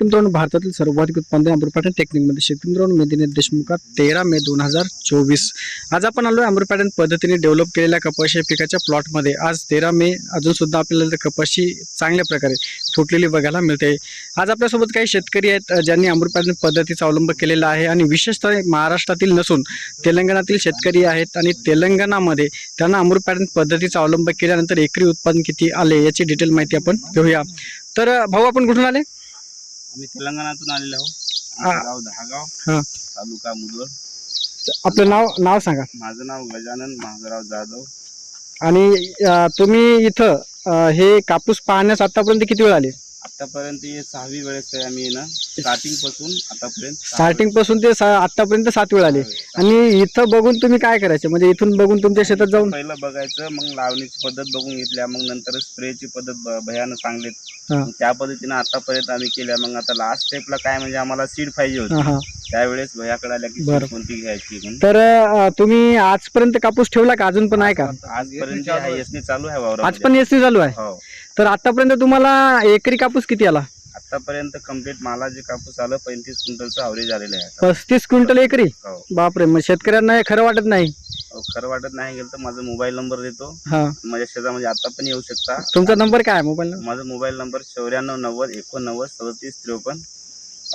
शेतकरी मित्रांनो भारतातील सर्वाधिक उत्पादन अमृत टेक्निकमध्ये शेतकरी मित्रांनो मी दिनेश देशमुख तेरा मे दोन हजार चोवीस. आज आपण आलो अमृत पद्धतीने डेव्हलप केलेल्या कपाशी या पिकाच्या प्लॉटमध्ये आज तेरा मे अजून सुद्धा आपल्याला कपाशी चांगल्या प्रकारे फुटलेली बघायला मिळते. आज आपल्यासोबत काही शेतकरी आहेत ज्यांनी अमृत पद्धतीचा अवलंब केलेला आहे आणि विशेषतः महाराष्ट्रातील नसून तेलंगणातील शेतकरी आहेत आणि तेलंगणामध्ये त्यांना अमृत पद्धतीचा अवलंब केल्यानंतर एकरी उत्पादन किती आले याची डिटेल माहिती आपण घेऊया. तर भाऊ आपण कुठून आले? आम्ही तेलंगणातून आलेलो आहोत. गाव दहागाव हा. तालुका मुदोळ आपलं नाव नाव सांगा. माझं नाव गजानन महागराव जाधव. आणि अ, तुम्ही इथं अ, हे कापूस पाहण्यास आतापर्यंत किती वेळ आले? आतापर्यंत हे सहावी वेळेस आहे आम्ही ना स्टार्टिंगपासून आतापर्यंत स्टार्टिंगपासून ते सा- आतापर्यंत सात वेळ आले. आणि इथं बघून तुम्ही काय करायचे? म्हणजे इथून बघून तुमच्या शेतात जाऊन? पहिलं बघायचं मग लावणीची पद्धत बघून घेतल्या मग नंतर स्प्रेची पद्धत ब- भयानं चांगले हा. मग त्या पद्धतीनं आतापर्यंत आम्ही केल्या. मग आता लास्ट स्टेपला काय म्हणजे आम्हाला सीड पाहिजे होती. हा, हा. त्यावेळेस भयाकडे आल्या की बरं. कोणती घ्यायची म्हणून. तर अ, तुम्ही आजपर्यंत कापूस ठेवला का? अजून पण आहे का? आजपर्यंत हा यसनी चालू आहे आज पण एस चालू आहे? हो. तर आतापर्यंत तुम्हाला एकरी कापूस किती आला? आतापर्यंत कंप्लीट मला जे कापूस आलं पंचवीस क्विंटलचं अवरेज आलेलं आहे आता. पस्तीस क्विंटल एकरी? हो. बापरे मग शेतकऱ्यांना हे खरं वाटत नाही. अहो, खरं वाटत नाही गेलं तर माझा मोबाईल नंबर देतो. हा. माझ्या शेतामध्ये आता पण येऊ शकता. तुमचा नंबर काय मोबाईल माझा मोबाईल नंबर चौऱ्याण्णव नव्वद एकोणनव्वद सदतीस त्रेपन्न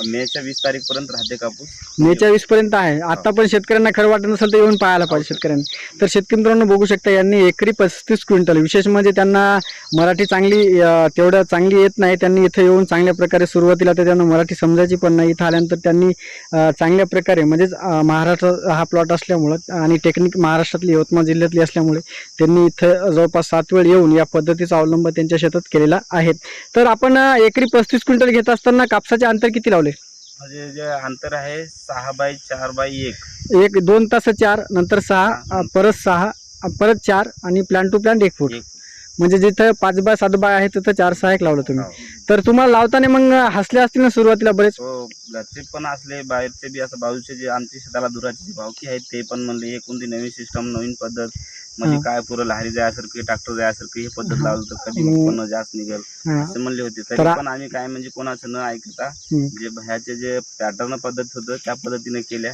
मेच्या वीस तारीख पर्यंत राहते कापूस. मेच्या वीस पर्यंत आहे आता पण शेतकऱ्यांना खरं वाटत नसेल तर येऊन पाहायला पाहिजे शेतकऱ्यांनी. तर शेतकरी मित्रांनो बघू शकता यांनी एकरी पस्तीस क्विंटल विशेष म्हणजे त्यांना मराठी चांगली तेवढं चांगली येत नाही. त्यांनी इथं येऊन चांगल्या प्रकारे सुरुवातीला तर त्यांना मराठी समजायची पण नाही. इथं आल्यानंतर त्यांनी चांगल्या प्रकारे म्हणजेच महाराष्ट्र हा प्लॉट असल्यामुळं आणि टेक्निक महाराष्ट्रातली यवतमाळ जिल्ह्यातली असल्यामुळे त्यांनी इथं जवळपास सात वेळ येऊन या पद्धतीचा अवलंब त्यांच्या शेतात केलेला आहे. तर आपण एकरी पस्तीस क्विंटल घेत असताना कापसाचे अंतर किती लावले? म्हणजे जे अंतर आहे सहा बाय चार बाय एक. एक दोन तास चार नंतर सहा परत सहा परत चार आणि प्लॅन टू प्लॅन एक फूट. एक. म्हणजे जिथं पाच बाय सात बाय आहे तिथं चार सहा एक लावलं तुम्ही हो. तर तुम्हाला लावताना मग हसले असतील ना सुरुवातीला बरेच हो घरचे पण असले बाहेरचे बी असं बाजूचे जे आमच्या शेताला दुराचे जे भावकी आहेत ते पण म्हणले हे कोणती नवीन सिस्टम नवीन पद्धत म्हणजे हा. काय पुरं लहारी जायसारखी ट्रॅक्टर जायसारखी हे पद्धत हा. लावलं तर कधी उत्पन्न जास्त निघेल हा. असं म्हणले होते तर पण आम्ही काय म्हणजे कोणाचं न ऐकता. जे भयाचे जे पॅटर्न पद्धत होतं त्या पद्धतीने केल्या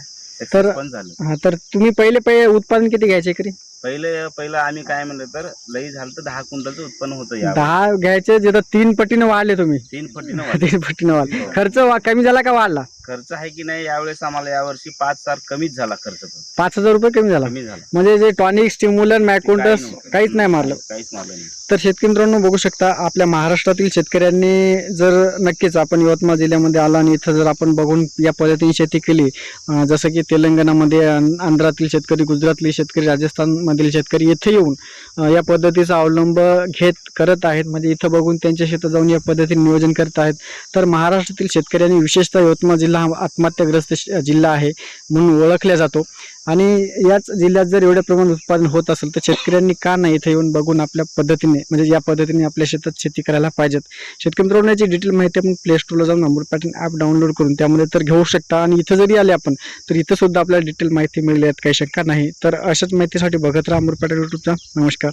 तर- पण झालं. हा तर तुम्ही पहिले पहिले उत्पादन किती घ्यायचे एकरी पहिले पहिलं आम्ही काय म्हणलं तर लई झालं तर दहा क्विंटलचं उत्पन्न होतं या दहा घ्यायचे जिथं तीन पटीनं वाढले तुम्ही. तीन पटीनं वाढलं. तीन पटीनं वाढले. हो. खर्च वा- कमी झाला का वाढला? खर्च आहे की नाही यावेळेस आम्हाला यावर्षी पाच हजार कमीच झाला खर्च पण. पाच हजार रुपये कमी झाला? कमी झाला. म्हणजे जे टॉनिक स्टिम्युलर मॅकोंटस काही नव्हतं. काहीच नाही मारलं. काहीच मारलं नाही. तर शेतकरी मित्रांनो बघू शकता आपल्या महाराष्ट्रातील शेतकऱ्यांनी जर नक्कीच आपण यवतमाळ जिल्ह्यामध्ये आला आणि इथं जर आपण बघून या पद्धतीने शेती केली अं, जसं की तेलंगणामध्ये आं- आंध्रातील शेतकरी गुजरातले शेतकरी राजस्थानमधील शेतकरी इथे येऊन अं, या पद्धतीचा अवलंब घेत करत आहेत. म्हणजे इथं बघून त्यांच्या शेतात जाऊन या पद्धतीने नियोजन करत आहेत. तर महाराष्ट्रातील शेतकऱ्यांनी विशेषतः यवतमाळ जिल्हा आत्महत्याग्रस्त श- जिल्हा आहे म्हणून ओळखला जातो. आणि याच जिल्ह्यात जर एवढ्या प्रमाणात उत्पादन होत असेल तर शेतकऱ्यांनी का नाही इथे येऊन बघून आपल्या पद्धतीने म्हणजे या पद्धतीने आपल्या शेतात शेती करायला पाहिजेत. शेतकरी मित्रांनो याची डिटेल माहिती आपण प्ले स्टोरला जाऊन अमृत पॅटर्न ॲप डाउनलोड करून त्यामध्ये तर घेऊ शकता. आणि इथं जरी आले आपण तर इथं सुद्धा आपल्याला डिटेल माहिती मिळली आहेत काही शंका नाही. तर अशाच माहितीसाठी बघत राहा अमृत पॅटर्न यूट्यूबचा नमस्कार.